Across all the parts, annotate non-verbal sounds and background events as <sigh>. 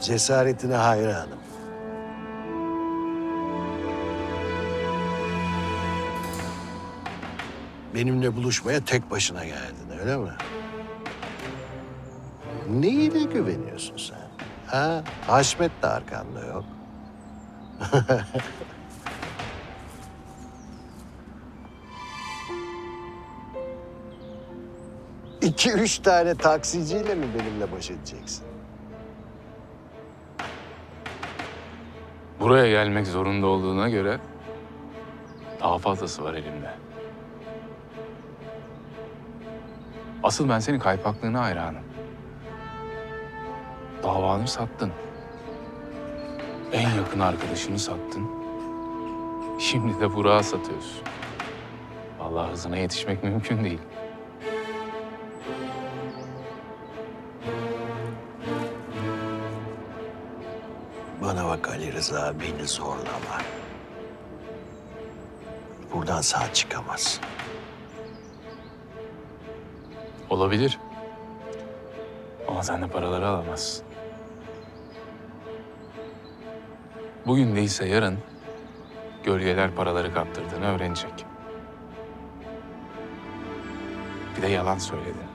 Cesaretine hayranım. Benimle buluşmaya tek başına geldin öyle mi? Neyle güveniyorsun sen? Ha? Haşmet de arkanda yok. <laughs> İki üç tane taksiciyle mi benimle baş edeceksin? Buraya gelmek zorunda olduğuna göre daha fazlası var elimde. Asıl ben senin kaypaklığına hayranım. Davanı sattın. En yakın arkadaşını sattın. Şimdi de Burak'ı satıyorsun. Vallahi hızına yetişmek mümkün değil. Bana bak Ali Rıza beni zorlama. Buradan sağ çıkamazsın. Olabilir. Ama sen de paraları alamazsın. Bugün değilse yarın gölgeler paraları kaptırdığını öğrenecek. Bir de yalan söyledi.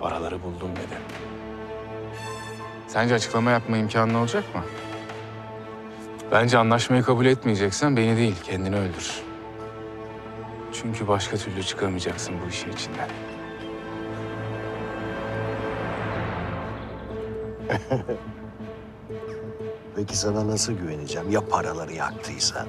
Paraları buldum dedi. Sence açıklama yapma imkanı olacak mı? Bence anlaşmayı kabul etmeyeceksen beni değil, kendini öldür. Çünkü başka türlü çıkamayacaksın bu işin içinden. <laughs> Peki sana nasıl güveneceğim ya paraları yaktıysan?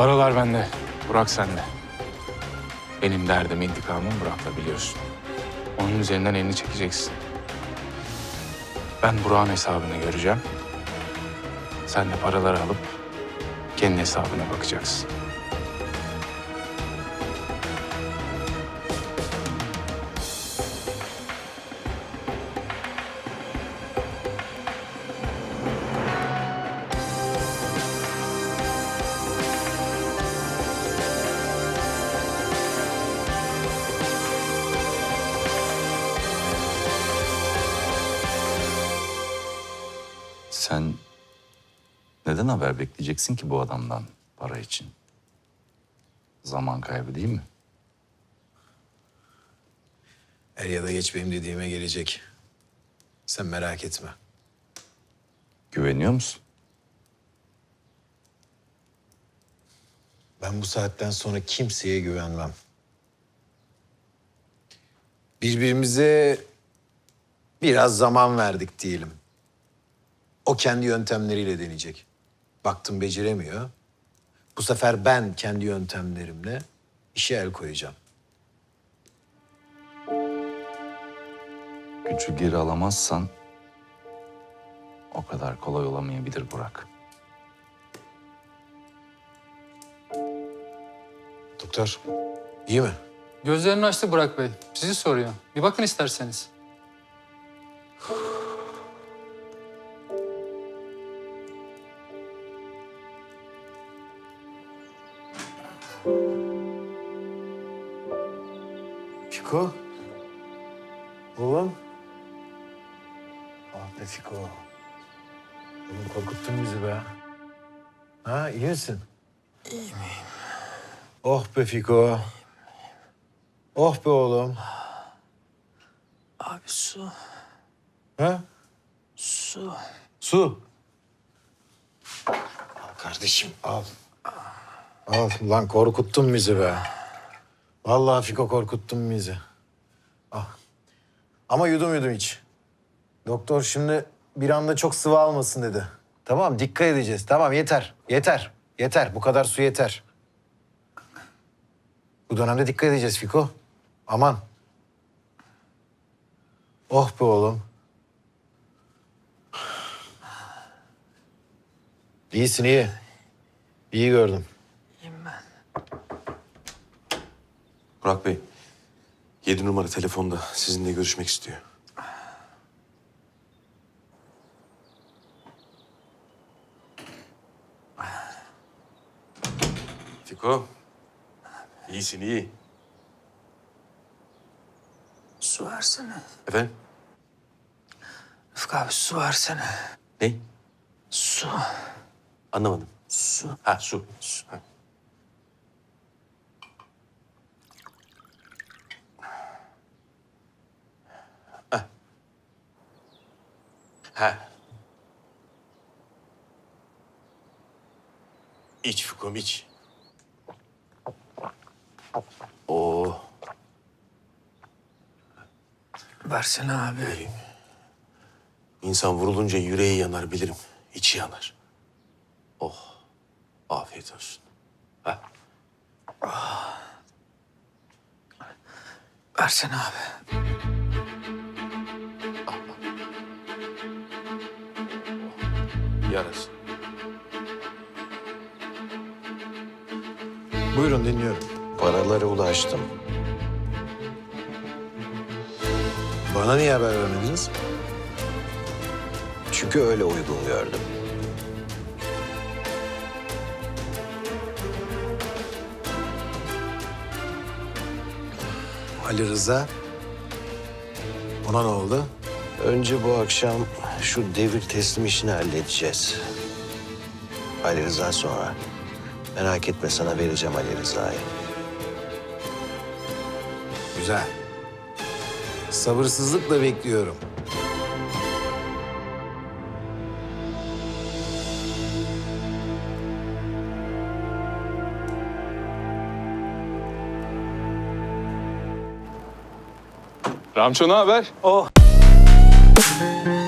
Paralar bende, Burak sende. Benim derdim intikamım Burak'la biliyorsun. Onun üzerinden elini çekeceksin. Ben Burak'ın hesabını göreceğim. Sen de paraları alıp kendi hesabına bakacaksın. Sen neden haber bekleyeceksin ki bu adamdan para için? Zaman kaybı değil mi? Er ya da geç benim dediğime gelecek. Sen merak etme. Güveniyor musun? Ben bu saatten sonra kimseye güvenmem. Birbirimize biraz zaman verdik diyelim. O kendi yöntemleriyle deneyecek. Baktım beceremiyor. Bu sefer ben kendi yöntemlerimle işe el koyacağım. Gücü geri alamazsan o kadar kolay olamayabilir Burak. Doktor, iyi mi? Gözlerini açtı Burak Bey. Sizi soruyor. Bir bakın isterseniz. Fiko. Oğlum. Ah be Fiko. Oğlum korkuttun bizi be. Ha iyi misin? İyiyim Oh be Fiko. Oh be oğlum. Abi su, Ha? su. Su. Al kardeşim al. Al lan korkuttun bizi be. Vallahi Fiko korkuttun bizi. Al. Ama yudum yudum iç. Doktor şimdi bir anda çok sıvı almasın dedi. Tamam dikkat edeceğiz. Tamam yeter. Yeter. Yeter. Bu kadar su yeter. Bu dönemde dikkat edeceğiz Fiko. Aman. Oh be oğlum. İyisin iyi. İyi gördüm. Burak Bey, yedi numara telefonda sizinle görüşmek istiyor. Fiko, iyisin iyi. Su versene. Efendim? Rıfkı abi su versene. Ne? Su. Anlamadım. Su. Ha su. su. Ha. Ha. İç Fukom iç. Oo. Versene abi. İnsan vurulunca yüreği yanar bilirim. İçi yanar. Oh. Afiyet olsun. Ha. Versene abi. Yarasın. Buyurun dinliyorum. Paralara ulaştım. Bana niye haber vermediniz? Çünkü öyle uygun gördüm. Ali Rıza. Ona ne oldu? Önce bu akşam şu devir teslim işini halledeceğiz. Ali Rıza sonra. Merak etme sana vereceğim Ali Rıza'yı. Güzel. Sabırsızlıkla bekliyorum. Ramço ne haber? Thank you.